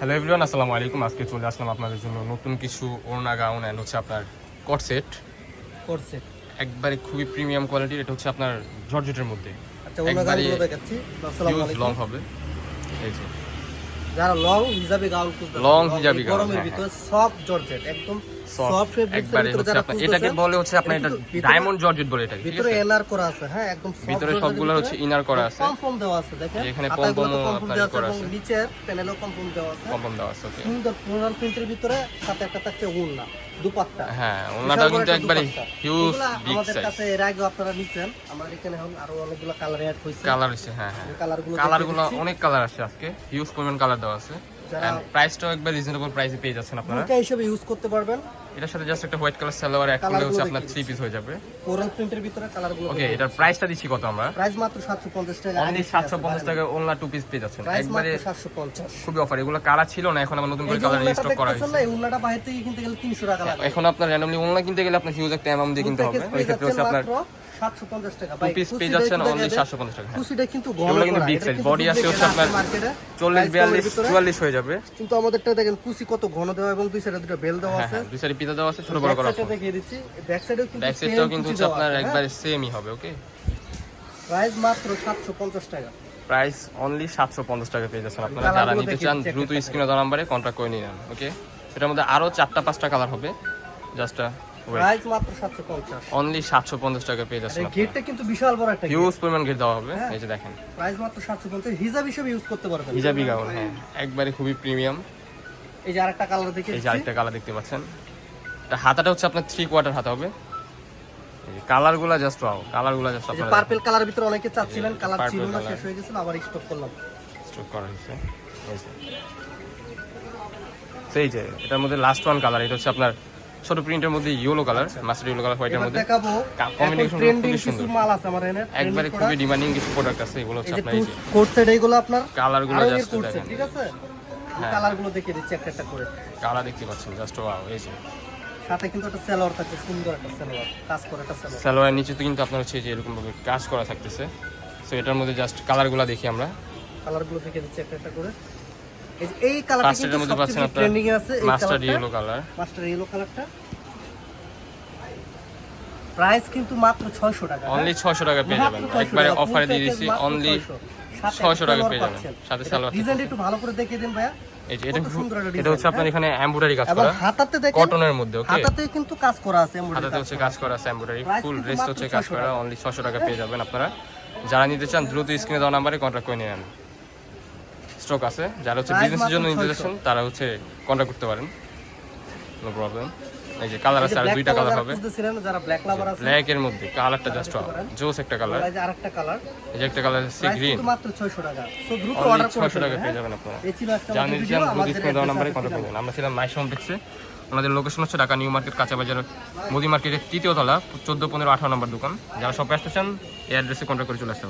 Hello everyone আসসালামু আলাইকুম। আজকে চলে আসলাম আপনাদের জন্য নতুন কিছু ওড়না গাউন অ্যান্ড হচ্ছে আপনার কট সেট করছে একবারে খুবই প্রিমিয়াম কোয়ালিটির এটা হচ্ছে আপনার জর্জেটের মধ্যে। আচ্ছা অন্য একবারে দেখাচ্ছি। আসসালামু আলাইকুম। লং হবে। এই যে। যারা long hijabi gown long hijabi gown, গরমের হ্যাঁ, ভিতরে সফট জর্জেট একদম সফট একবারে হচ্ছে যারা আপনার খুঁজতেছেন এটাকে বলে হচ্ছে আপনার এটা ডায়মন্ড জর্জেট বলে এটাকে ভিতরে আছে? করা আছে হ্যাঁ একদম ভিতরে সবগুলো হচ্ছে inner করা আছে। কমফর্ম দেওয়া আছে দেখেন। এখানে কমফর্ম আপনার করা আছে। নিচের প্যানেলও কমফর্ম দেওয়া আছে। কম্পন দেওয়া আছে ওকে সুন্দর ফ্লোরাল প্রিন্টের ভিতরে সাথে একটা থাকছে উন্না দুপাট্টা। হ্যাঁ বিশাল কিন্তু একবারে হিউজ এগুলা বিগ আমাদের কাছে এর আগে আপনারা নিছেন। আমাদের এখানে এখন আরও অনেকগুলো কালার অ্যাড হয়েছে। কালার হচ্ছে হ্যাঁ হ্যাঁ। কালারগুলো কালারগুলো অনেক কালার আছে আজকে। হিউজ পরিমাণ কালার দেওয়া আছে। প্রাইসটাও একবার রিজনেবল প্রাইসে পেয়ে যাচ্ছেন আপনারা। ভূমিকা হিসেবে ইউজ করতে পারবেন। এটার সাথে জাস্ট একটা হোয়াইট কালার সালোয়ার এক করলে হচ্ছে আপনার থ্রি পিস হয়ে যাবে। কোরাল প্রিন্টের ভিতরে কালারগুলো ওকে এটার প্রাইসটা দিচ্ছি কত আমরা? প্রাইস মাত্র 750 টাকা। অনলি সাতশো পঞ্চাশ টাকা ওনলা টু পিস পেয়ে যাচ্ছেন। একবারে 750 খুবই অফার এগুলো কালার ছিল না এখন নতুন করে কালার উন্নাটা করা হয়েছে। এই উন্নাটা বাইরে থেকে কিনতে গেলে 300 টাকা লাগে। এখন আপনার র্যান্ডমলি ওনলা কিনতে গেলে আপনার হিউজ একটা অ্যামাউন্ট দিয়ে কিনতে হবে। ওই ক্ষেত্রে হচ্ছে আপনার 750 টাকা। টু পিস পেয়ে যাচ্ছেন অনলি সাতশো পঞ্চাশ টাকা। হ্যাঁ। কুচিটা কিন্তু কিন্তু আছে হচ্ছে আপনার হয়ে যাবে। কিন্তু আমাদেরটা দেখেন কুচি কত ঘন দেওয়া এবং দুই সাইডে দুটো বেল দেওয়া হ্যাঁ আছে। দুই সাইডে পিতা দেওয়া আছে ছোট বড় করা সাইডে দেখিয়ে দিচ্ছি। ব্যাক সাইডেও কিন্তু ব্যাক সাইডটাও কিন্তু হচ্ছে আপনার? একবারে সেমই হবে ওকে প্রাইস মাত্র 750 টাকা। প্রাইস অনলি সাতশো পঞ্চাশ টাকা পেয়ে যাচ্ছেন আপনারা। যারা নিতে চান দ্রুত স্ক্রিনে দেওয়া নাম্বারে কন্ট্যাক্ট করে নিন ওকে এটার মধ্যে আরও চারটা পাঁচটা কালার হবে জাস্ট প্রাইস মাত্র 750 অনলি সাতশো পঞ্চাশ টাকা পেয়ে যাচ্ছেন গেটটা কিন্তু বিশাল বড় একটা হিউজ পরিমাণ গেট দেওয়া হবে। হ্যাঁ। এই যে দেখেন। প্রাইস মাত্র 750 হিজাব হিসেবে ইউজ করতে পারবেন। হিজাবি গাউন হ্যাঁ। একবারে খুবই প্রিমিয়াম এই যে আরেকটা কালার দেখে এই যে আরেকটা কালার দেখতে পাচ্ছেন। এটা হাতাটা হচ্ছে আপনার থ্রি কোয়ার্টার হাতা হবে। কালারগুলা জাস্ট ওয়াও কালারগুলা জাস্ট আপনার পার্পল কালারের ভিতরে অনেকে চাচ্ছিলেন। কালার ছিল না শেষ হয়ে গেছিল আবার স্টক করলাম। স্ট্রোক করা হয়েছে। এই যে। এটার মধ্যে লাস্ট ওয়ান কালার এটা হচ্ছে আপনার ছোট প্রিন্টের মধ্যে yellow colour mustard yellow colour হোয়াইটের মধ্যে। দেখাবো কা- এখন combination গুলো ট্রেন্ডিং কিছু মাল আছে আমার একবারে খুবই ডিমান্ডিং কিছু প্রোডাক্ট আছে এগুলো হচ্ছে আপনার এই যে কোট সেট এইগুলো আপনার? কালারগুলো জাস্ট দেখেন। ঠিক আছে? হ্যাঁ। কালারগুলো দেখিয়ে দিচ্ছি একটা একটা করে। কালার দেখতে পাচ্ছেন জাস্ট ওয়াও এই যে। সাথে কিন্তু একটা সেলোয়ার থাকছে সুন্দর একটা সেলোয়ার কাজ করে একটা সেলোয়ার। সালোয়ার নিচে তো কিন্তু আপনার হচ্ছে যে এরকম ভাবে কাজ করা থাকতেছে। সো এটার মধ্যে জাস্ট কালারগুলা দেখি আমরা। কালারগুলো দেখিয়ে দিচ্ছি একটা একটা করে। এই কালারটা কিন্তু সবচেয়ে ট্রেন্ডিং এ আছে এই mustard yellow colour mustard yellow কালারটা প্রাইস কিন্তু মাত্র 600 টাকা অনলি ছয়শো টাকা পেয়ে যাবেন। একবারে অফারে দিয়ে অনলি ছয়শো। টাকা পেয়ে যাবেন সাথে সালোয়ার ডিজাইনটা একটু ভালো করে দেখিয়ে দিন ভাইয়া। এই যে এটা কত সুন্দর একটা এটা হচ্ছে আপনার এখানে এমব্রয়ডারি কাজ এবং করা। হাতাতে দেখেন কটনের মধ্যে ওকে হাতাতে কিন্তু কাজ করা আছে embroidery হাতাতে হচ্ছে কাজ করা আছে এমব্রয়ডারি ফুল ড্রেস হচ্ছে কাজ করা অনলি টাকা পেয়ে যাবেন আপনারা। যারা নিতে চান দ্রুত স্ক্রিনে দেওয়া নাম্বারে কন্ট্যাক্ট করে নেন। স্টক আছে যারা হচ্ছে বিজনেসের জন্য নিতে 600 তারা হচ্ছে কন্ট্যাক্ট করতে পারেন। নো প্রবলেম এই যে কালার আছে আর দুইটা কালার হবে। যারা ব্ল্যাক লাভার আছে ব্ল্যাক এর মধ্যে কালারটা জাস্ট জোস একটা কালার এই যে আরেকটা কালার এই যে একটা কালার প্রাইস গ্রিন মাত্র 600 টাকা। সো দ্রুত অর্ডার করে ছয়শো টাকা পেয়ে হ্যাঁ? যাবেন আপনারা। এই ছিল আজকে জানিয়ে আমাদের দিচ্ছি ভিডিও দেওয়া নাম্বারে আমাদের কন্ট্যাক্ট করবেন। আমরা ছিলাম মাই দেখছে আমাদের লোকেশন হচ্ছে ঢাকা নিউ মার্কেট কাঁচা বাজার মোদি মার্কেটের তৃতীয় তলা চোদ্দ পনেরো আঠারো নম্বর দোকান। যারা সবাই আসতে চান এই অ্যাড্রেসে কন্ট্যাক্ট করে চলে আসতে পারেন।